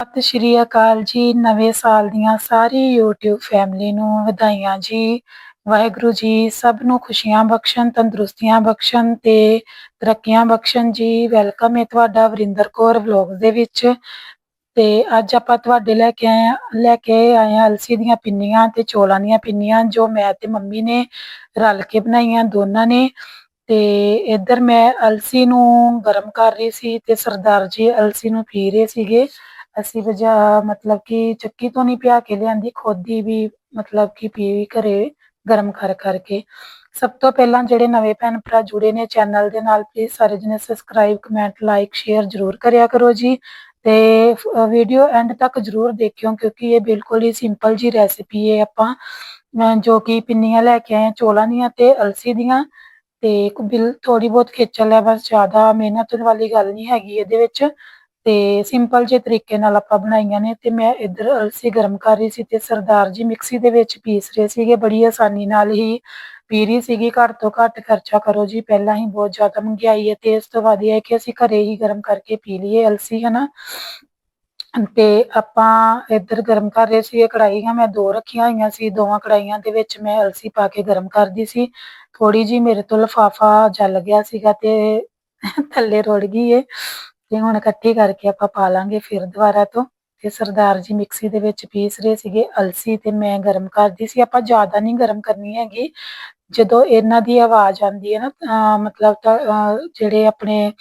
ਸਤਿ ਸ਼੍ਰੀ ਅਕਾਲ ਜੀ, ਨਵੇਂ ਸਾਲ ਦੀਆਂ ਸਾਰੀ YouTube ਫੈਮਿਲੀ ਨੂੰ ਵਧਾਈਆਂ ਜੀ। ਵਾਹਿਗੁਰੂ ਜੀ, ਸਭ ਨੂੰ ਖੁਸ਼ੀਆਂ ਬਖਸ਼ਣ, ਤੰਦਰੁਸਤੀਆਂ ਬਖਸ਼ਣ ਤੇ ਤਰੱਕੀਆਂ ਬਖਸ਼ਣ ਜੀ। ਵੈਲਕਮ ਹੈ ਤੁਹਾਡਾ ਵਰਿੰਦਰ ਕੌਰ ਵਲੌਗ ਦੇ ਵਿੱਚ। ਤੇ ਅੱਜ ਆਪਾਂ ਤੁਹਾਡੇ ਲੈ ਕੇ ਆਏ ਲੈ ਕੇ ਆਏ ਹਾਂ ਅਲਸੀ ਦੀਆਂ ਪਿੰਨੀਆਂ ਤੇ ਚੋਲਾਂ ਦੀਆਂ ਪਿੰਨੀਆਂ, ਜੋ ਮੈਂ ਤੇ ਮੰਮੀ ਨੇ ਰਲ ਕੇ ਬਣਾਈਆਂ ਦੋਨਾਂ ਨੇ। ਤੇ ਇੱਧਰ ਮੈਂ ਅਲਸੀ ਨੂੰ ਗਰਮ ਕਰ ਰਹੀ ਸੀ ਤੇ ਸਰਦਾਰ ਜੀ ਅਲਸੀ ਨੂੰ ਪੀ ਰਹੇ ਸੀਗੇ। ਅਸੀਂ ਵਜਾ, ਮਤਲਬ ਕਿ ਚੱਕੀ ਤੋਂ ਨਹੀਂ ਪਿਆ ਕੇ ਲਿਆਂਦੀ, ਖੁਦ ਹੀ ਵੀ, ਮਤਲਬ ਕਿ ਪੀ ਘਰੇ ਗਰਮ ਕਰ, ਕਰਕੇ। ਸਭ ਤੋਂ ਪਹਿਲਾਂ ਜਿਹੜੇ ਨਵੇਂ ਭੈਣ ਭਰਾ ਜੁੜੇ ਨੇ ਚੈਨਲ ਦੇ ਨਾਲ ਪਲੀਜ਼ ਸਾਰੇ ਜਣੇ ਸਬਸਕ੍ਰਾਈਬ ਕਮੈਂਟ ਲਾਈਕ ਸ਼ੇਅਰ ਜ਼ਰੂਰ ਕਰਿਆ ਕਰੋ ਜੀ। ਤੇ ਵੀਡੀਓ ਐਂਡ ਤੱਕ ਜ਼ਰੂਰ ਦੇਖਿਓ, ਕਿਉਂਕਿ ਇਹ ਬਿਲਕੁਲ ਹੀ ਸਿੰਪਲ ਜੀ ਰੈਸਿਪੀ ਹੈ ਆਪਾਂ। ਜੋ ਕਿ ਪਿੰਨੀਆਂ ਲੈ ਕੇ ਆਏ ਚੋਲਾਂ ਦੀਆਂ ਤੇ ਅਲਸੀ ਦੀਆਂ। ਤੇ ਬਿਲ ਥੋੜੀ ਬਹੁਤ ਖੇਚਲ ਹੈ, ਬਸ ਜ਼ਿਆਦਾ ਮਿਹਨਤ ਵਾਲੀ ਗੱਲ ਨਹੀਂ ਹੈਗੀ ਇਹਦੇ ਵਿੱਚ। ਤੇ ਸਿੰਪਲ ਜੇ ਤਰੀਕੇ ਨਾਲ ਆਪਾਂ ਬਣਾਈਆਂ ਨੇ ਤੇ ਮੈਂ ਇੱਧਰ ਅਲਸੀ ਗਰਮ ਕਰ ਰਹੀ ਸੀ ਤੇ ਸਰਦਾਰ ਜੀ ਮਿਕਸੀ ਦੇ ਵਿੱਚ ਪੀਸ ਰਹੇ ਸੀਗੇ, ਬੜੀ ਆਸਾਨੀ ਨਾਲ ਹੀ ਪੀ ਰਹੀ ਸੀਗੀ। ਘੱਟ ਤੋਂ ਘੱਟ ਖਰਚਾ ਕਰੋ ਜੀ, ਪਹਿਲਾਂ ਹੀ ਬਹੁਤ ਜ਼ਿਆਦਾ ਮਹਿੰਗਾਈ ਹੈ ਤੇ ਇਸ ਤੋਂ ਬਾਅਦ ਹੈ ਕਿ ਅਸੀਂ ਘਰੇ ਹੀ ਗਰਮ ਕਰਕੇ ਪੀ ਲਈਏ ਅਲਸੀ, ਹਨਾ? ਤੇ ਆਪਾਂ ਇੱਧਰ ਗਰਮ ਕਰ ਰਹੇ ਸੀ ਕੜਾਈਆਂ ਮੈਂ ਦੋ ਰੱਖੀਆਂ ਹੋਈਆਂ ਸੀ, ਦੋਵਾਂ ਕੜਾਈਆਂ ਦੇ ਵਿੱਚ ਮੈਂ ਅਲਸੀ ਪਾ ਕੇ ਗਰਮ ਕਰਦੀ ਸੀ। ਥੋੜੀ ਜੀ ਮੇਰੇ ਤੋਂ ਲਫਾਫਾ ਜਲ ਗਿਆ ਸੀਗਾ ਤੇ ਥੱਲੇ ਰੁੜ ਗਈ ਏ। ਤੇ ਹੁਣ ਇਕੱਠੀ ਕਰਕੇ ਆਪਾਂ ਪਾ ਲਾਂਗੇ ਫਿਰ ਦੁਬਾਰਾ ਤੋਂ। ਤੇ ਸਰਦਾਰ ਜੀ ਮਿਕਸੀ ਦੇ ਵਿੱਚ ਪੀਸ ਰਹੇ ਸੀਗੇ ਅਲਸੀ ਤੇ ਮੈਂ ਗਰਮ ਕਰਦੀ ਸੀ। ਆਪਾਂ ਜ਼ਿਆਦਾ ਨਹੀਂ ਗਰਮ ਕਰਨੀ ਹੈਗੀ। ਜਦੋਂ ਇਹਨਾਂ ਦੀ ਆਵਾਜ਼ ਆਉਂਦੀ ਹੈ ਨਾ ਮਤਲਬ ਜਿਹੜੇ ਆਪਣੇ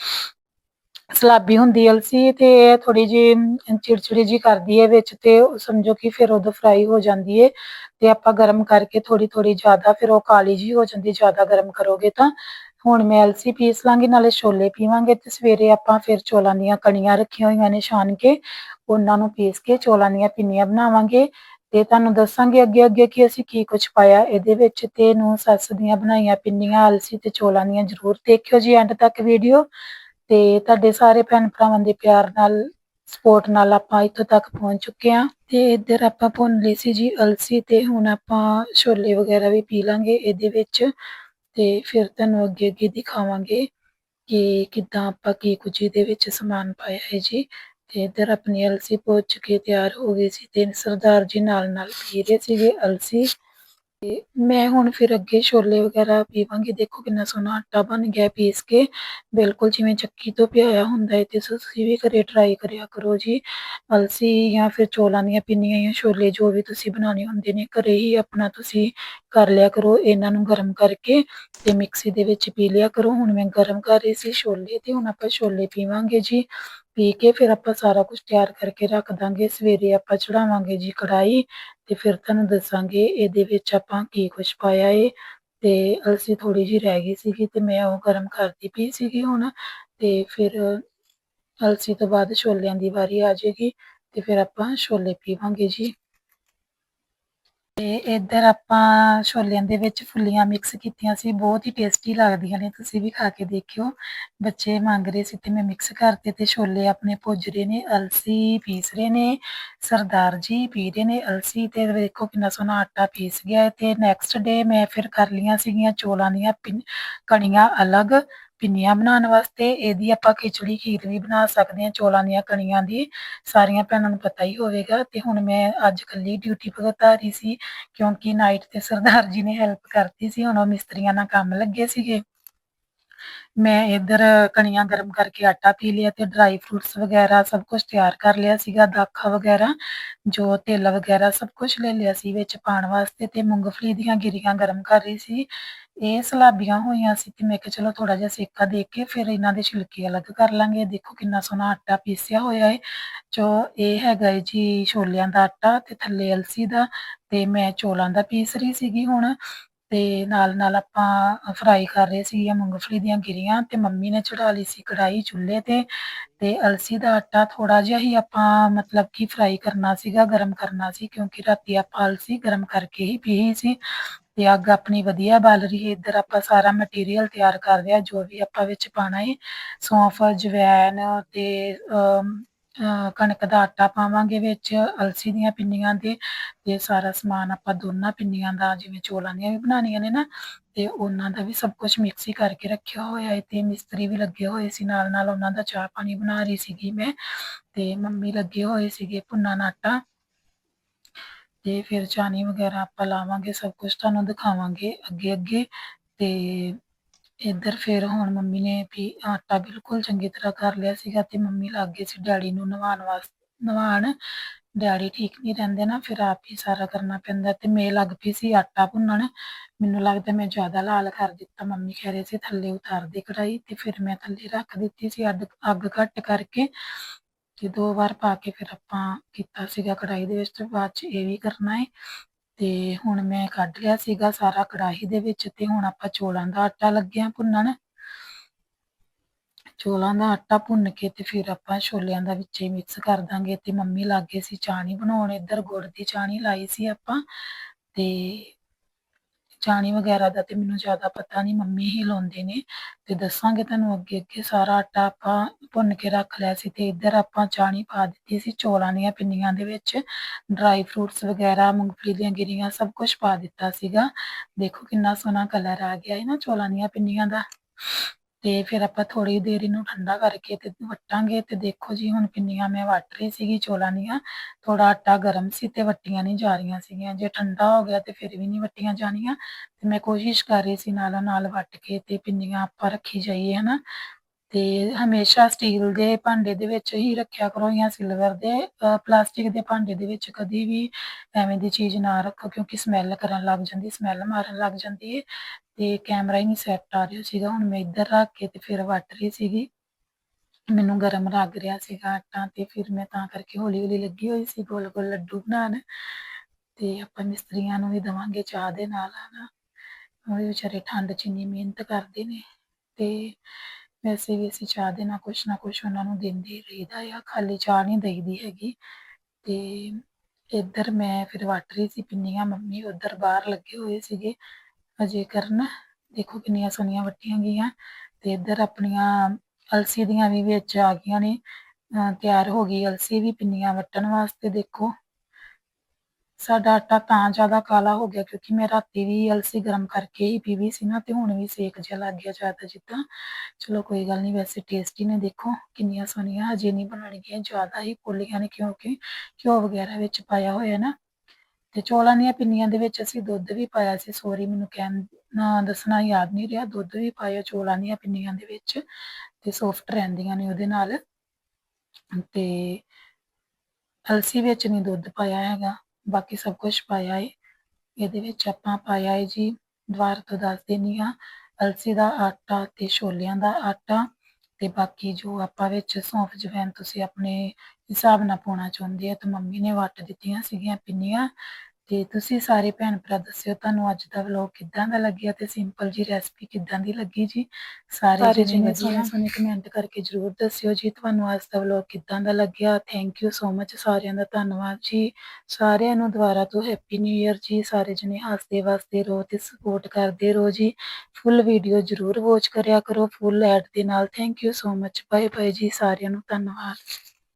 ਸਲਾਬੀ ਹੁੰਦੀ ਅਲਸੀ ਤੇ ਥੋੜੀ ਜੀ ਚਿੜਚਿੜੀ ਜੀ ਕਰਦੀ ਹੈ ਵਿੱਚ ਤੇ ਸਮਝੋ ਕਿ ਫਿਰ ਉਦੋਂ ਫਰਾਈ ਹੋ ਜਾਂਦੀ ਹੈ। ਤੇ ਆਪਾਂ ਗਰਮ ਕਰਕੇ ਥੋੜੀ ਥੋੜੀ ਜ਼ਿਆਦਾ, ਫਿਰ ਉਹ ਕਾਲੀ ਜੀ ਹੋ ਜਾਂਦੀ, ਜ਼ਿਆਦਾ ਗਰਮ ਕਰੋਗੇ ਤਾਂ। ਹੁਣ ਮੈਂ ਅਲਸੀ ਪੀਸ ਲਾਂਗੀ, ਨਾਲੇ ਛੋਲੇ ਪੀਵਾਂਗੇ ਤੇ ਸਵੇਰੇ ਆਪਾਂ ਫਿਰ ਚੋਲਾਂ ਦੀਆਂ ਕਣੀਆਂ ਰੱਖੀਆਂ ਹੋਈਆਂ ਨੇ ਛਾਨ ਕੇ, ਉਹਨਾਂ ਨੂੰ ਪੀਸ ਕੇ ਚੋਲਾਂ ਦੀਆਂ ਪਿੰਨੀਆਂ ਬਣਾਵਾਂਗੇ ਤੇ ਤੁਹਾਨੂੰ ਦੱਸਾਂਗੇ ਅੱਗੇ ਅੱਗੇ ਕਿ ਅਸੀਂ ਕੀ ਕੁਝ ਪਾਇਆ ਇਹਦੇ ਵਿੱਚ ਤੇ ਨੂੰ ਸੱਸ ਦੀਆਂ ਬਣਾਈਆਂ ਪਿੰਨੀਆਂ, ਅਲਸੀ ਤੇ ਚੋਲਾਂ ਦੀਆਂ ਜ਼ਰੂਰ ਦੇਖਿਓ ਜੀ ਐਂਡ ਤੱਕ ਵੀਡੀਓ ਤੇ ਤੁਹਾਡੇ ਸਾਰੇ ਭੈਣ ਭਰਾਵਾਂ ਦੇ ਪਿਆਰ ਨਾਲ ਸਪੋਰਟ ਨਾਲ ਆਪਾਂ ਇੱਥੋਂ ਤੱਕ ਪਹੁੰਚ ਚੁੱਕੇ ਹਾਂ ਤੇ ਇੱਧਰ ਆਪਾਂ ਭੁੰਨ ਲਈ ਸੀ ਜੀ ਅਲਸੀ ਤੇ ਹੁਣ ਆਪਾਂ ਛੋਲੇ ਵਗੈਰਾ ਵੀ ਪੀ ਲਾਂਗੇ ਇਹਦੇ ਵਿੱਚ। ਤੇ ਫਿਰ ਤੁਹਾਨੂੰ ਅੱਗੇ ਅੱਗੇ ਦਿਖਾਵਾਂਗੇ ਕਿ ਕਿੱਦਾਂ ਆਪਾਂ ਕੀ ਕੁਝ ਇਹਦੇ ਵਿੱਚ ਸਮਾਨ ਪਾਇਆ ਹੈ ਜੀ। ਤੇ ਇੱਧਰ ਆਪਣੀ ਅਲਸੀ ਪਹੁੰਚ ਕੇ ਤਿਆਰ ਹੋ ਗਈ ਸੀ ਤੇ ਸਰਦਾਰ ਜੀ ਨਾਲ ਨਾਲ ਪੀ ਰਹੇ ਸੀਗੇ ਅਲਸੀ। ਤੇ ਮੈਂ ਹੁਣ ਫਿਰ ਅੱਗੇ ਛੋਲੇ ਵਗੈਰਾ ਪੀਵਾਂਗੀ। ਦੇਖੋ ਕਿੰਨਾ ਸੋਹਣਾ ਆਟਾ ਬਣ ਗਿਆ ਪੀਸ ਕੇ। ਬਿਲਕੁਲ ਜਿਵੇਂ ਚੱਕੀ ਤੋਂ ਪਿਆਇਆ ਹੁੰਦਾ ਹੈ ਤੇ ਤੁਸੀਂ ਵੀ ਘਰੇ ਟਰਾਈ ਕਰਿਆ ਕਰੋ ਜੀ। ਅਲਸੀ ਜਾਂ ਫਿਰ ਚੋਲਾਂ ਦੀਆਂ ਪਿੰਨੀਆਂ ਜਾਂ ਛੋਲੇ ਜੋ ਵੀ ਤੁਸੀਂ ਬਣਾਉਣੇ ਹੁੰਦੇ ਨੇ, ਘਰੇ ਹੀ ਆਪਣਾ ਤੁਸੀਂ ਕਰ ਲਿਆ ਕਰੋ, ਇਹਨਾਂ ਨੂੰ ਗਰਮ ਕਰਕੇ ਤੇ ਮਿਕਸੀ ਦੇ ਵਿੱਚ ਪੀ ਲਿਆ ਕਰੋ। ਹੁਣ ਮੈਂ ਗਰਮ ਕਰ ਰਹੀ ਸੀ ਛੋਲੇ ਤੇ ਹੁਣ ਆਪਾਂ ਛੋਲੇ ਪੀਵਾਂਗੇ ਜੀ। ਪੀ ਕੇ ਫਿਰ ਆਪਾਂ ਸਾਰਾ ਕੁਝ ਤਿਆਰ ਕਰਕੇ ਰੱਖ ਦਾਂਗੇ। ਸਵੇਰੇ ਆਪਾਂ ਚੜਾਵਾਂਗੇ ਜੀ ਕੜਾਈ ਤੇ ਫਿਰ ਤੁਹਾਨੂੰ ਦੱਸਾਂਗੇ ਇਹਦੇ ਵਿੱਚ ਆਪਾਂ ਕੀ ਕੁਝ ਪਾਇਆ ਏ। ਤੇ ਅਲਸੀ ਥੋੜੀ ਜੀ ਰਹਿ ਗਈ ਸੀਗੀ ਤੇ ਮੈਂ ਉਹ ਗਰਮ ਕਰਦੀ ਪਈ ਸੀਗੀ ਹੁਣ ਤੇ ਫਿਰ ਅਲਸੀ ਤੋਂ ਬਾਅਦ ਛੋਲਿਆਂ ਦੀ ਵਾਰੀ ਆ ਜਾਏਗੀ ਤੇ ਫਿਰ ਆਪਾਂ ਛੋਲੇ ਪੀਵਾਂਗੇ ਜੀ। ਤੇ ਇੱਧਰ ਆਪਾਂ ਛੋਲਿਆਂ ਦੇ ਵਿੱਚ ਫੁੱਲੀਆਂ ਮਿਕਸ ਕੀਤੀਆਂ ਸੀ, ਬਹੁਤ ਹੀ ਟੇਸਟੀ ਲੱਗਦੀਆਂ ਨੇ, ਤੁਸੀਂ ਵੀ ਖਾ ਕੇ ਦੇਖਿਓ। ਬੱਚੇ ਮੰਗ ਰਹੇ ਸੀ ਤੇ ਮੈਂ ਮਿਕਸ ਕਰਤੇ ਤੇ ਛੋਲੇ ਆਪਣੇ ਭੁੱਜ ਰਹੇ ਨੇ, ਅਲਸੀ ਪੀਸ ਰਹੇ ਨੇ, ਸਰਦਾਰ ਜੀ ਪੀ ਰਹੇ ਨੇ ਅਲਸੀ ਤੇ ਦੇਖੋ ਕਿੰਨਾ ਸੋਹਣਾ ਆਟਾ ਪੀਸ ਗਿਆ ਤੇ ਨੈਕਸਟ ਡੇ ਮੈਂ ਫਿਰ ਕਰ ਲੀਆਂ ਸੀਗੀਆਂ ਚੋਲਾਂ ਦੀਆਂ ਕਣੀਆਂ ਅਲੱਗ ਪਿੰਨੀਆਂ ਬਣਾਉਣ ਵਾਸਤੇ, ਇਹਦੀ ਆਪਾਂ ਖਿਚੜੀ, ਖੀਰ ਵੀ ਬਣਾ ਸਕਦੇ ਹਾਂ, ਚੋਲਾਂ ਦੀਆਂ ਕਣੀਆਂ ਦੀ, ਸਾਰੀਆਂ ਭੈਣਾਂ ਨੂੰ ਪਤਾ ਹੀ ਹੋਵੇਗਾ। ਤੇ ਹੁਣ ਮੈਂ ਅੱਜ ਕੱਲੀ ਡਿਊਟੀ ਭੁਗਤਾ ਰਹੀ ਸੀ, ਕਿਉਂਕਿ ਨਾਈਟ ਤੇ ਸਰਦਾਰ ਜੀ ਨੇ ਹੈਲਪ ਕਰਤੀ ਸੀ, ਹੁਣ ਉਹ ਮਿਸਤਰੀਆਂ ਨਾਲ ਕੰਮ ਲੱਗੇ ਸੀਗੇ। ਮੈਂ ਇਧਰ ਕਣੀਆਂ ਗਰਮ ਕਰਕੇ ਆਟਾ ਪੀ ਲਿਆ ਤੇ ਡਰਾਈ ਫਰੂਟਸ ਵਗੈਰਾ ਸਭ ਕੁਝ ਤਿਆਰ ਕਰ ਲਿਆ ਸੀਗਾ, ਦਾਖਾ ਵਗੈਰਾ, ਜੋ ਤੇਲ ਵਗੈਰਾ ਸਭ ਕੁਝ ਲੈ ਲਿਆ ਸੀ ਵਿੱਚ ਪਾਣ ਵਾਸਤੇ ਤੇ ਮੂੰਗਫਲੀ ਦੀਆਂ ਗਿਰੀਆਂ ਗਰਮ ਕਰ ਰਹੀ ਸੀ। ਇਹ ਸਲਾਬੀਆਂ ਹੋਈਆਂ ਸੀ ਤੇ ਮੈਂ ਕਿਹਾ ਚਲੋ ਥੋੜਾ ਜਿਹਾ ਸੇਕਾ ਦੇ ਕੇ ਫਿਰ ਇਹਨਾਂ ਦੇ ਛਿਲਕੇ ਅਲੱਗ ਕਰ ਲਾਂਗੇ। ਦੇਖੋ ਕਿੰਨਾ ਸੋਹਣਾ ਆਟਾ ਪੀਸਿਆ ਹੋਇਆ ਹੈ ਜੋ ਇਹ ਹੈਗਾ ਜੀ ਛੋਲਿਆਂ ਦਾ ਆਟਾ ਤੇ ਥੱਲੇ ਅਲਸੀ ਦਾ ਤੇ ਮੈਂ ਚੋਲਾਂ ਦਾ ਪੀਸ ਰਹੀ ਸੀਗੀ ਹੁਣ। ਤੇ ਨਾਲ ਨਾਲ ਆਪਾਂ ਫਰਾਈ ਕਰ ਰਹੇ ਸੀ ਮੂੰਗਫਲੀ ਦੀਆਂ ਗਿਰੀਆਂ ਤੇ ਮੰਮੀ ਨੇ ਚੜਾ ਲਈ ਸੀ ਕੜਾਈ ਚੁੱਲ੍ਹੇ ਤੇ। ਤੇ ਅਲਸੀ ਦਾ ਆਟਾ ਥੋੜਾ ਜਿਹਾ ਹੀ ਆਪਾਂ ਮਤਲਬ ਕਿ ਫਰਾਈ ਕਰਨਾ ਸੀਗਾ, ਗਰਮ ਕਰਨਾ ਸੀ, ਕਿਉਂਕਿ ਰਾਤੀ ਆਪਾਂ ਅਲਸੀ ਗਰਮ ਕਰਕੇ ਹੀ ਪੀਹੀ ਸੀ ਤੇ ਅੱਗ ਆਪਣੀ ਵਧੀਆ ਬਲ ਰਹੀ ਹੈ। ਇੱਧਰ ਆਪਾਂ ਸਾਰਾ ਮਟੀਰੀਅਲ ਤਿਆਰ ਕਰ ਰਿਹਾ ਜੋ ਵੀ ਆਪਾਂ ਵਿੱਚ ਪਾਣਾ ਹੈ, ਸੌਂਫ ਜਵੈਨ ਤੇ ਅ, ਕਣਕ ਦਾ ਆਟਾ ਪਾਵਾਂਗੇ ਵਿੱਚ ਅਲਸੀ ਦੀਆਂ ਪਿੰਨੀਆਂ ਦੇ ਤੇ ਸਾਰਾ ਸਮਾਨ ਆਪਾਂ ਦੋਨਾਂ ਪਿੰਨੀਆਂ ਦਾ ਜਿਵੇਂ ਚੋਲਾਂ ਦੀਆਂ ਵੀ ਬਣਾਉਣੀਆਂ ਨੇ ਨਾ ਤੇ ਉਹਨਾਂ ਦਾ ਵੀ ਸਭ ਕੁਝ ਮਿਕਸੀ ਕਰਕੇ ਰੱਖਿਆ ਹੋਇਆ ਹੈ ਤੇ ਮਿਸਤਰੀ ਵੀ ਲੱਗੇ ਹੋਏ ਸੀ ਨਾਲ ਨਾਲ ਉਹਨਾਂ ਦਾ ਚਾਹ ਪਾਣੀ ਬਣਾ ਰਹੀ ਸੀਗੀ ਮੈਂ ਤੇ ਮੰਮੀ ਲੱਗੇ ਹੋਏ ਸੀਗੇ ਭੁੰਨਣ ਆਟਾ ਤੇ ਫਿਰ ਚਾਨੀ ਵਗੈਰਾ ਆਪਾਂ ਲਾਵਾਂਗੇ ਸਭ ਕੁਝ ਤੁਹਾਨੂੰ ਦਿਖਾਵਾਂਗੇ ਅੱਗੇ ਅੱਗੇ ਤੇ ਇੱਧਰ ਫਿਰ ਹੁਣ ਮੰਮੀ ਨੇ ਵੀ ਆਟਾ ਬਿਲਕੁਲ ਚੰਗੀ ਤਰ੍ਹਾਂ ਕਰ ਲਿਆ ਸੀਗਾ ਤੇ ਮੰਮੀ ਲੱਗ ਗਏ ਸੀ ਡੈਡੀ ਨੂੰ ਨਵਾਉਣ ਵਾਸਤੇ ਨਵਾਉਣ। ਡੈਡੀ ਠੀਕ ਨਹੀਂ ਰਹਿੰਦੇ ਨਾ, ਫਿਰ ਆਪ ਹੀ ਸਾਰਾ ਕਰਨਾ ਪੈਂਦਾ ਤੇ ਮੈਂ ਲੱਗ ਪਈ ਸੀ ਆਟਾ ਭੁੰਨਣ। ਮੈਨੂੰ ਲੱਗਦਾ ਮੈਂ ਜ਼ਿਆਦਾ ਲਾਲ ਕਰ ਦਿੱਤਾ, ਮੰਮੀ ਕਹਿ ਰਹੇ ਸੀ ਥੱਲੇ ਉਤਾਰ ਦੇ ਕੜਾਈ ਤੇ ਫਿਰ ਮੈਂ ਥੱਲੇ ਰੱਖ ਦਿੱਤੀ ਸੀ ਅੱਗ ਅੱਗ ਘੱਟ ਕਰਕੇ ਤੇ ਦੋ ਵਾਰ ਪਾ ਕੇ ਫਿਰ ਆਪਾਂ ਕੀਤਾ ਸੀਗਾ ਕੜਾਈ ਦੇ ਵਿੱਚ ਤੇ ਬਾਅਦ ਚ ਇਹ ਵੀ ਕਰਨਾ ਹੈ ਤੇ ਹੁਣ ਮੈਂ ਕੱਢ ਲਿਆ ਸੀਗਾ ਸਾਰਾ ਕੜਾਹੀ ਦੇ ਵਿੱਚ ਤੇ ਹੁਣ ਆਪਾਂ ਚੋਲਾਂ ਦਾ ਆਟਾ ਲੱਗਿਆ ਭੁੰਨਣ। ਚੋਲਾਂ ਦਾ ਆਟਾ ਭੁੰਨ ਕੇ ਤੇ ਫਿਰ ਆਪਾਂ ਛੋਲਿਆਂ ਦਾ ਵਿੱਚ ਹੀ ਮਿਕਸ ਕਰ ਦਾਂਗੇ ਤੇ ਮੰਮੀ ਲਾਗੇ ਸੀ ਚਾਣੀ ਬਣਾਉਣ, ਇੱਧਰ ਗੁੜ ਦੀ ਚਾਣੀ ਲਾਈ ਸੀ ਆਪਾਂ ਤੇ ਚਾਣੀ ਵਗੈਰਾ ਦਾ ਤੇ ਮੈਨੂੰ ਜ਼ਿਆਦਾ ਪਤਾ ਨਹੀਂ ਮੰਮੀ ਹੀ ਲਾਉਂਦੇ ਨੇ। ਤੇ ਦੱਸਾਂਗੇ ਤੁਹਾਨੂੰ ਅੱਗੇ ਅੱਗੇ ਸਾਰਾ ਆਟਾ ਆਪਾਂ ਭੁੰਨ ਕੇ ਰੱਖ ਲਿਆ ਸੀ ਤੇ ਇੱਧਰ ਆਪਾਂ ਚਾਣੀ ਪਾ ਦਿੱਤੀ ਸੀ ਚੋਲਾਂ ਦੀਆਂ ਪਿੰਨੀਆਂ ਦੇ ਵਿੱਚ। ਡਰਾਈ ਫਰੂਟਸ ਵਗੈਰਾ, ਮੂੰਗਫਲੀ ਦੀਆਂ ਗਿਰੀਆਂ ਸਭ ਕੁਝ ਪਾ ਦਿੱਤਾ ਸੀਗਾ। ਦੇਖੋ ਕਿੰਨਾ ਸੋਹਣਾ ਕਲਰ ਆ ਗਿਆ ਹੈ ਨਾ ਚੋਲਾਂ ਦੀਆਂ ਪਿੰਨੀਆਂ ਦਾ। ਤੇ ਫਿਰ ਆਪਾਂ ਥੋੜੀ ਦੇਰ ਇਹਨੂੰ ਠੰਡਾ ਕਰਕੇ ਤੇ ਵਟਾਂਗੇ ਤੇ ਦੇਖੋ ਜੀ ਹੁਣ ਪਿੰਨੀਆਂ ਮੈਂ ਵਟ ਰਹੀ ਸੀਗੀ ਚੋਲਾਂ ਦੀਆਂ। ਥੋੜਾ ਆਟਾ ਗਰਮ ਸੀ ਤੇ ਵਟੀਆਂ ਨਹੀਂ ਜਾ ਰਹੀਆਂ ਸੀਗੀਆਂ। ਜੇ ਠੰਡਾ ਹੋ ਗਿਆ ਤੇ ਫਿਰ ਵੀ ਨਹੀਂ ਵਟੀਆਂ ਜਾਣੀਆਂ। ਤੇ ਮੈਂ ਕੋਸ਼ਿਸ਼ ਕਰ ਰਹੀ ਸੀ ਨਾਲੋਂ ਨਾਲ ਵੱਟ ਕੇ ਤੇ ਪਿੰਨੀਆਂ ਆਪਾਂ ਰੱਖੀ ਜਾਈਏ, ਹਨਾ? ਤੇ ਹਮੇਸ਼ਾ ਸਟੀਲ ਦੇ ਭਾਂਡੇ ਦੇ ਵਿੱਚ ਹੀ ਰੱਖਿਆ ਕਰੋ ਜਾਂ ਸਿਲਵਰ ਦੇ ਪਲਾਸਟਿਕ ਦੇ ਭਾਂਡੇ ਦੇ ਵਿੱਚ ਕਦੀ ਵੀ ਐਵੇਂ ਦੀ ਚੀਜ਼ ਨਾ ਰੱਖੋ ਕਿਉਂਕਿ ਸਮੈਲ ਕਰਨ ਲੱਗ ਜਾਂਦੀ ਸਮੈਲ ਮਾਰਨ ਲੱਗ ਜਾਂਦੀ ਹੈ ਤੇ ਕੈਮਰਾ ਹੀ ਨਹੀਂ ਸੈੱਟ ਆ ਰਿਹਾ ਸੀਗਾ, ਹੁਣ ਮੈਂ ਇੱਧਰ ਰੱਖ ਕੇ ਤੇ ਫਿਰ ਵੱਟ ਰਹੀ ਸੀਗੀ। ਮੈਨੂੰ ਗਰਮ ਲੱਗ ਰਿਹਾ ਸੀਗਾ ਆਟਾ ਤੇ ਫਿਰ ਮੈਂ ਤਾਂ ਕਰਕੇ ਹੌਲੀ ਹੌਲੀ ਲੱਗੀ ਹੋਈ ਸੀ ਗੋਲ ਗੋਲ ਲੱਡੂ ਬਣਾਉਣ। ਤੇ ਆਪਾਂ ਮਿਸਤਰੀਆਂ ਨੂੰ ਵੀ ਦਵਾਂਗੇ ਚਾਹ ਦੇ ਨਾਲ, ਹਨਾ। ਉਹ ਵੀ ਵਿਚਾਰੇ ਠੰਡ 'ਚ ਇੰਨੀ ਮਿਹਨਤ ਕਰਦੇ ਨੇ। ਤੇ ਵੈਸੇ ਵੀ ਅਸੀਂ ਚਾਹ ਦੇ ਨਾਲ ਕੁਛ ਨਾ ਕੁਛ ਉਹਨਾਂ ਨੂੰ ਦਿੰਦੇ ਹੀ ਰਹੀਦਾ ਆ, ਖਾਲੀ ਚਾਹ ਨਹੀਂ ਦੇਈਦੀ ਹੈਗੀ। ਤੇ ਇੱਧਰ ਮੈਂ ਫਿਰ ਵੱਟ ਰਹੀ ਸੀ ਪਿੰਨੀਆਂ ਮੰਮੀ, ਉੱਧਰ ਬਾਹਰ ਲੱਗੇ ਹੋਏ ਸੀਗੇ। ਅਜੇ ਕਰਨ, ਦੇਖੋ ਕਿੰਨੀਆਂ ਸੋਹਣੀਆਂ ਵੱਟੀਆਂ ਗਈਆਂ ਤੇ ਇੱਧਰ ਆਪਣੀਆਂ ਅਲਸੀ ਦੀਆਂ ਵੀ ਵਿੱਚ ਆ ਗਈਆਂ ਨੇ। ਅਹ ਤਿਆਰ ਹੋ ਗਈ ਅਲਸੀ ਵੀ ਪਿੰਨੀਆਂ ਵੱਟਣ ਵਾਸਤੇ, ਦੇਖੋ। ਸਾਡਾ ਆਟਾ ਤਾਂ ਜ਼ਿਆਦਾ ਕਾਲਾ ਹੋ ਗਿਆ ਕਿਉਂਕਿ ਮੈਂ ਰਾਤੀ ਵੀ ਅਲਸੀ ਗਰਮ ਕਰਕੇ ਹੀ ਪੀਵੀ ਸੀ ਨਾ ਤੇ ਹੁਣ ਵੀ ਸੇਕ ਜਿਹਾ ਲੱਗ ਗਿਆ ਜ਼ਿਆਦਾ ਜਿੱਦਾਂ। ਚਲੋ ਕੋਈ ਗੱਲ ਨਹੀਂ ਵੈਸੇ ਟੇਸਟੀ ਨੇ ਦੇਖੋ, ਕਿੰਨੀਆਂ ਸੋਹਣੀਆਂ, ਹਜੇ ਨਹੀਂ ਬਣਨਗੀਆਂ ਜ਼ਿਆਦਾ ਹੀ ਫੁੱਲੀਆਂ ਨੇ ਕਿਉਂਕਿ ਘਿਓ ਵਗੈਰਾ ਵਿੱਚ ਪਾਇਆ ਹੋਇਆ ਨਾ। ਤੇ ਚੋਲਾਂ ਦੀਆਂ ਪਿੰਨੀਆਂ ਦੇ ਵਿੱਚ ਅਸੀਂ ਦੁੱਧ ਵੀ ਪਾਇਆ ਸੀ ਸੋਰੀ ਮੈਨੂੰ ਕਹਿਣ, ਨਾ ਦੱਸਣਾ ਯਾਦ ਨਹੀਂ ਰਿਹਾ, ਦੁੱਧ ਵੀ ਪਾਇਆ ਚੋਲਾਂ ਦੀਆਂ ਪਿੰਨੀਆਂ ਦੇ ਵਿੱਚ ਤੇ ਸੌਫਟ ਰਹਿੰਦੀਆਂ ਨੇ ਉਹਦੇ ਨਾਲ। ਤੇ ਅਲਸੀ ਵਿੱਚ ਨਹੀਂ ਦੁੱਧ ਪਾਇਆ ਹੈਗਾ। ਬਾਕੀ ਸਭ ਕੁਝ ਪਾਇਆ ਹੈ ਇਹਦੇ ਵਿੱਚ ਆਪਾਂ ਪਾਇਆ ਹੈ ਜੀ ਦੁਬਾਰਾ ਤੋਂ ਦੱਸ ਦਿੰਦੀ ਹਾਂ, ਅਲਸੀ ਦਾ ਆਟਾ ਤੇ ਛੋਲਿਆਂ ਦਾ ਆਟਾ ਤੇ ਬਾਕੀ ਜੋ ਆਪਾਂ ਵਿੱਚ ਸੌਂਫ ਜਵੈਨ ਤੁਸੀਂ ਆਪਣੇ ਹਿਸਾਬ ਨਾਲ ਪਾਉਣਾ ਚਾਹੁੰਦੇ ਆ ਤਾਂ ਮੰਮੀ ਨੇ ਵੱਟ ਦਿੱਤੀਆਂ ਸੀਗੀਆਂ ਪਿੰਨੀਆਂ। ਤੇ ਤੁਸੀਂ ਸਾਰੇ ਭੈਣ ਭਰਾ ਦੱਸਿਓ ਤੁਹਾਨੂੰ ਅੱਜ ਦਾ ਵਲੌਗ ਕਿੱਦਾਂ ਦਾ ਲੱਗਿਆ ਤੇ ਸਿੰਪਲ ਜੀ ਰੈਸਪੀ ਕਿੱਦਾਂ ਦੀ ਲੱਗੀ ਜੀ? ਸਾਰੇ ਜਣੇ ਸੋਹਣੇ ਸੋਹਣੇ ਕਮੈਂਟ ਕਰਕੇ ਜਰੂਰ ਦੱਸਿਓ ਜੀ ਤੁਹਾਨੂੰ ਅੱਜ ਦਾ ਵਲੌਗ ਕਿੱਦਾਂ ਦਾ ਲੱਗਿਆ। ਥੈਂਕ ਯੂ ਸੋ ਮਚ ਸਾਰਿਆਂ ਦਾ ਧੰਨਵਾਦ ਜੀ। ਸਾਰਿਆਂ ਨੂੰ ਦੁਬਾਰਾ ਤੋਂ ਹੈਪੀ ਨਿਊ ਇਅਰ ਜੀ। ਸਾਰੇ ਜਣੇ ਹੱਸਦੇ ਵਸਦੇ ਰਹੋ ਤੇ ਸਪੋਰਟ ਕਰਦੇ ਰਹੋ ਜੀ। ਫੁੱਲ ਵੀਡੀਓ ਜਰੂਰ ਵਾਚ ਕਰਿਆ ਕਰੋ। ਫੁੱਲ ਐਡ ਦੇ ਨਾਲ thank you so much bye bye ਜੀ। ਸਾਰਿਆਂ ਨੂੰ ਧੰਨਵਾਦ।